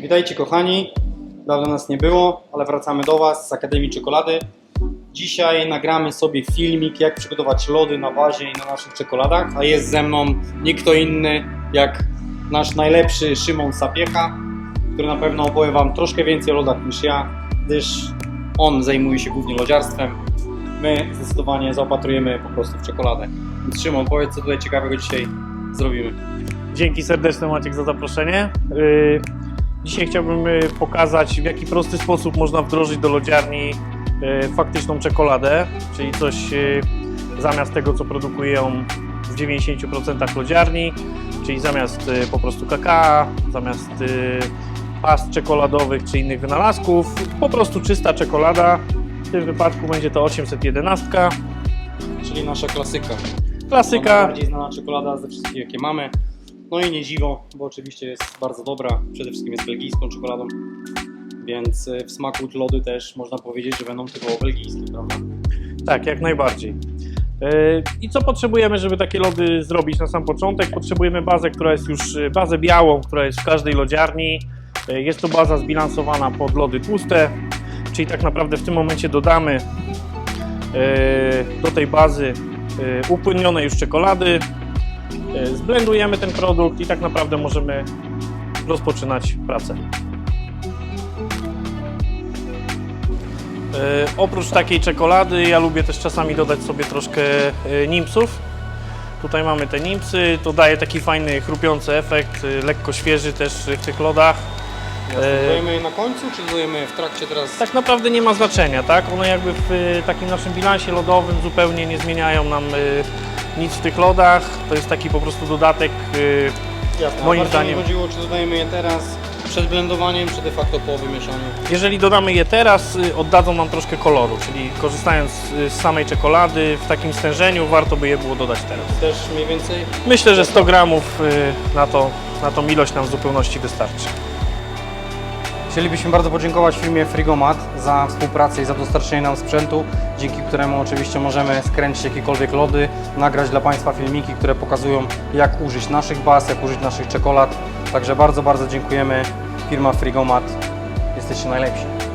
Witajcie kochani, dawno nas nie było, ale wracamy do Was z Akademii Czekolady. Dzisiaj nagramy sobie filmik, jak przygotować lody na bazie i na naszych czekoladach, a jest ze mną nie kto inny jak nasz najlepszy Szymon Sapiecha, który na pewno opowie Wam troszkę więcej o lodach niż ja, gdyż on zajmuje się głównie lodziarstwem. My zdecydowanie zaopatrujemy po prostu w czekoladę. Więc Szymon, powiedz co tutaj ciekawego dzisiaj zrobimy. Dzięki serdeczne Maciek za zaproszenie. Yy, Dzisiaj chciałbym yy, pokazać w jaki prosty sposób można wdrożyć do lodziarni yy, faktyczną czekoladę, czyli coś yy, zamiast tego co produkują w 90% lodziarni, czyli zamiast po prostu kakao, zamiast past czekoladowych czy innych wynalazków, po prostu czysta czekolada. W tym wypadku będzie to 811. Czyli nasza klasyka. Klasyka, Najbardziej znana czekolada ze wszystkich jakie mamy. No i nie dziwo, bo oczywiście jest bardzo dobra. Przede wszystkim jest belgijską czekoladą. Więc y, w smaku lody też można powiedzieć, że będą typowo belgijskie, prawda? Tak, jak najbardziej. Yy, I co potrzebujemy, żeby takie lody zrobić na sam początek? Potrzebujemy bazę, która jest już yy, bazę białą, która jest w każdej lodziarni. Jest to baza zbilansowana pod lody tłuste, czyli tak naprawdę w tym momencie dodamy do tej bazy upłynnione już czekolady. Yy, Zblendujemy ten produkt i tak naprawdę możemy rozpoczynać pracę. E, oprócz takiej czekolady, ja lubię też czasami dodać sobie troszkę e, nimpsów. Tutaj mamy te nimpsy, to daje taki fajny, chrupiący efekt, e, lekko świeży też w tych lodach. E, Dodajemy je na końcu, czy dodajemy je w trakcie teraz? Tak naprawdę nie ma znaczenia, tak? One jakby w e, takim naszym bilansie lodowym zupełnie nie zmieniają nam e, nic w tych lodach. To jest taki po prostu dodatek. e, Jasne. moim A bardziej mi zdaniem- chodziło, czy dodajemy je teraz przed blendowaniem, czy de facto po wymieszaniu. Jeżeli dodamy je teraz, y, oddadzą nam troszkę koloru, czyli korzystając y, z samej czekolady w takim stężeniu, warto by je było dodać teraz. Też mniej więcej Myślę, że 100 gramów y, na, to, na tą ilość nam w zupełności wystarczy. Chcielibyśmy bardzo podziękować firmie Frigomat za współpracę i za dostarczenie nam sprzętu, dzięki któremu oczywiście możemy skręcić jakiekolwiek lody, nagrać dla Państwa filmiki, które pokazują jak użyć naszych baz, jak użyć naszych czekolad. Także bardzo, bardzo dziękujemy. Firma Frigomat, jesteście najlepsi.